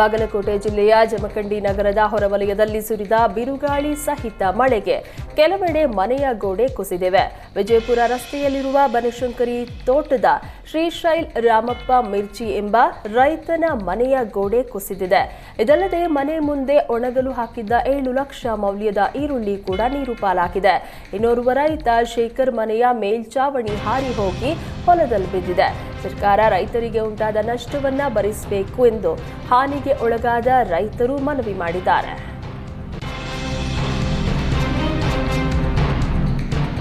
ಬಾಗಲಕೋಟೆ ಜಿಲ್ಲೆಯ ಜಮಖಂಡಿ ನಗರದ ಹೊರವಲಯದಲ್ಲಿ ಸುರಿದ ಬಿರುಗಾಳಿ ಸಹಿತ ಮಳೆಗೆ ಕೆಲವೆಡೆ ಮನೆಯ ಗೋಡೆ ಕುಸಿದಿವೆ. ವಿಜಯಪುರ ರಸ್ತೆಯಲ್ಲಿರುವ ಬನಶಂಕರಿ ತೋಟದ ಶ್ರೀಶೈಲ್ ರಾಮಪ್ಪ ಮಿರ್ಚಿ ಎಂಬ ರೈತನ ಮನೆಯ ಗೋಡೆ ಕುಸಿದಿದೆ. ಇದಲ್ಲದೆ ಮನೆ ಮುಂದೆ ಒಣಗಲು ಹಾಕಿದ್ದ ಏಳು ಲಕ್ಷ ಮೌಲ್ಯದ ಈರುಳ್ಳಿ ಕೂಡ ನೀರು ಪಾಲಾಗಿದೆ. ಇನ್ನೋರ್ವ ರೈತ ಶೇಖರ್ ಮನೆಯ ಮೇಲ್ಚಾವಣಿ ಹಾರಿ ಹೋಗಿ ಹೊಲದಲ್ಲಿ ಬಿದ್ದಿದೆ. ಸರ್ಕಾರ ರೈತರಿಗೆ ಉಂಟಾದ ನಷ್ಟವನ್ನ ಭರಿಸಬೇಕು ಎಂದು ಹಾನಿಗೆ ಒಳಗಾದ ರೈತರು ಮನವಿ ಮಾಡಿದ್ದಾರೆ.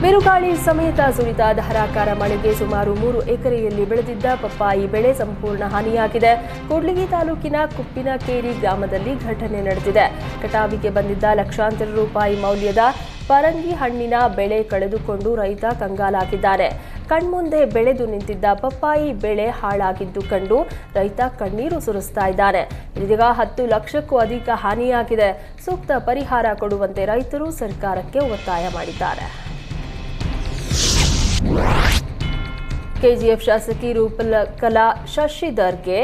ಬಿರುಗಾಳಿ ಸಮೇತ ಸುರಿದ ಧಾರಾಕಾರ ಮಳೆಗೆ ಸುಮಾರು ಮೂರು ಎಕರೆಯಲ್ಲಿ ಬೆಳೆದಿದ್ದ ಪಪ್ಪಾಯಿ ಬೆಳೆ ಸಂಪೂರ್ಣ ಹಾನಿಯಾಗಿದೆ. ಕೂಡ್ಲಿಗಿ ತಾಲೂಕಿನ ಕುಪ್ಪಿನಕೇರಿ ಗ್ರಾಮದಲ್ಲಿ ಘಟನೆ ನಡೆದಿದೆ. ಕಟಾವಿಗೆ ಬಂದಿದ್ದ ಲಕ್ಷಾಂತರ ರೂಪಾಯಿ ಮೌಲ್ಯದ ಪರಂಗಿ ಹಣ್ಣಿನ ಬೆಳೆ ಕಳೆದುಕೊಂಡು ರೈತ ಕಂಗಾಲಾಗಿದ್ದಾರೆ. ಕಣ್ಮುಂದೆ ಬೆಳೆದು ನಿಂತಿದ್ದ ಪಪ್ಪಾಯಿ ಬೆಳೆ ಹಾಳಾಗಿದ್ದು ಕಂಡು ರೈತ ಕಣ್ಣೀರು ಸುರಿಸ್ತಾ ಇದ್ದಾರೆ ಇದೀಗ ಹತ್ತು ಲಕ್ಷಕ್ಕೂ ಅಧಿಕ ಹಾನಿಯಾಗಿದೆ. ಸೂಕ್ತ ಪರಿಹಾರ ಕೊಡುವಂತೆ ರೈತರು ಸರ್ಕಾರಕ್ಕೆ ಒತ್ತಾಯ ಮಾಡಿದ್ದಾರೆ. ಕೆಜಿಎಫ್ ಶಾಸಕಿ ರೂಪಕಲಾ ಶಶಿಧರ್ಗೆ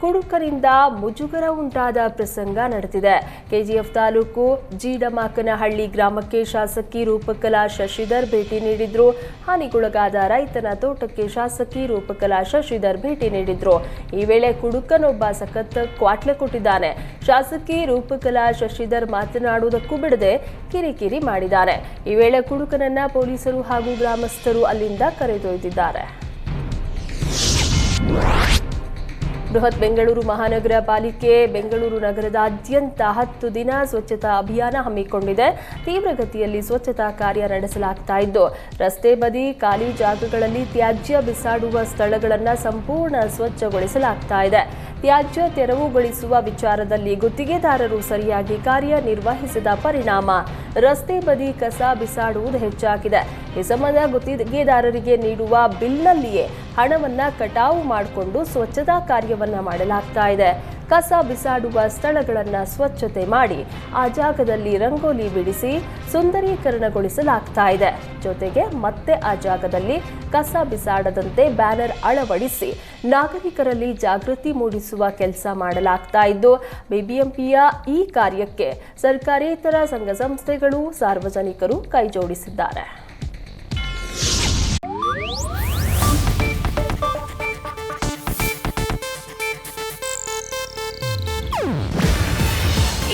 ಕುಡುಕರಿಂದ ಮುಜುಗರ ಉಂಟಾದ ಪ್ರಸಂಗ ನಡೆದಿದೆ. ಕೆಜಿಎಫ್ ತಾಲೂಕು ಜೀಡಮಾಕನಹಳ್ಳಿ ಗ್ರಾಮಕ್ಕೆ ಶಾಸಕಿ ರೂಪಕಲಾ ಶಶಿಧರ್ ಭೇಟಿ ನೀಡಿದ್ರು. ಹಾನಿಗೊಳಗಾದ ರೈತನ ತೋಟಕ್ಕೆ ಶಾಸಕಿ ರೂಪಕಲಾ ಶಶಿಧರ್ ಭೇಟಿ ನೀಡಿದ್ರು. ಈ ವೇಳೆ ಕುಡುಕನೊಬ್ಬ ಸಖತ್ ಕ್ವಾಟ್ಲೆ ಕೊಟ್ಟಿದ್ದಾನೆ. ಶಾಸಕಿ ರೂಪಕಲಾ ಶಶಿಧರ್ ಮಾತನಾಡುವುದಕ್ಕೂ ಬಿಡದೆ ಕಿರಿಕಿರಿ ಮಾಡಿದ್ದಾನೆ. ಈ ವೇಳೆ ಕುಡುಕನನ್ನ ಪೊಲೀಸರು ಹಾಗೂ ಗ್ರಾಮಸ್ಥರು ಅಲ್ಲಿಂದ ಕರೆದೊಯ್ದಿದ್ದಾರೆ. ಬೃಹತ್ ಬೆಂಗಳೂರು ಮಹಾನಗರ ಪಾಲಿಕೆ ಬೆಂಗಳೂರು ನಗರದಾದ್ಯಂತ ಹತ್ತು ದಿನ ಸ್ವಚ್ಛತಾ ಅಭಿಯಾನ ಹಮ್ಮಿಕೊಂಡಿದೆ. ತೀವ್ರಗತಿಯಲ್ಲಿ ಸ್ವಚ್ಛತಾ ಕಾರ್ಯ ನಡೆಸಲಾಗ್ತಾ ಇದ್ದು, ರಸ್ತೆ ಬದಿ ಖಾಲಿ ಜಾಗಗಳಲ್ಲಿ ತ್ಯಾಜ್ಯ ಬಿಸಾಡುವ ಸ್ಥಳಗಳನ್ನು ಸಂಪೂರ್ಣ ಸ್ವಚ್ಛಗೊಳಿಸಲಾಗ್ತಾ ಇದೆ. ತ್ಯಾಜ್ಯ ತೆರವುಗೊಳಿಸುವ ವಿಚಾರದಲ್ಲಿ ಗುತ್ತಿಗೆದಾರರು ಸರಿಯಾಗಿ ಕಾರ್ಯನಿರ್ವಹಿಸಿದ ಪರಿಣಾಮ, ರಸ್ತೆ ಬದಿ ಕಸ ಬಿಸಾಡುವುದು ಹೆಚ್ಚಾಗಿದೆ. ಈ ಸಂಬಂಧ ಗುತ್ತಿಗೆದಾರರಿಗೆ ನೀಡುವ ಬಿಲ್ನಲ್ಲಿಯೇ ಹಣವನ್ನ ಕಟಾವು ಮಾಡಿಕೊಂಡು ಸ್ವಚ್ಛತಾ ಕಾರ್ಯವನ್ನ ಮಾಡಲಾಗ್ತಾ ಇದೆ. ಕಸ ಬಿಸಾಡುವ ಸ್ಥಳಗಳನ್ನು ಸ್ವಚ್ಛತೆ ಮಾಡಿ ಆ ಜಾಗದಲ್ಲಿ ರಂಗೋಲಿ ಬಿಡಿಸಿ ಸುಂದರೀಕರಣಗೊಳಿಸಲಾಗ್ತಾ ಇದೆ. ಜೊತೆಗೆ ಮತ್ತೆ ಆ ಜಾಗದಲ್ಲಿ ಕಸ ಬಿಸಾಡದಂತೆ ಬ್ಯಾನರ್ ಅಳವಡಿಸಿ ನಾಗರಿಕರಲ್ಲಿ ಜಾಗೃತಿ ಮೂಡಿಸುವ ಕೆಲಸ ಮಾಡಲಾಗ್ತಾ ಇದ್ದು, ಬಿಬಿಎಂಪಿಯ ಈ ಕಾರ್ಯಕ್ಕೆ ಸರ್ಕಾರೇತರ ಸಂಘ ಸಂಸ್ಥೆಗಳು ಸಾರ್ವಜನಿಕರು ಕೈಜೋಡಿಸಿದ್ದಾರೆ.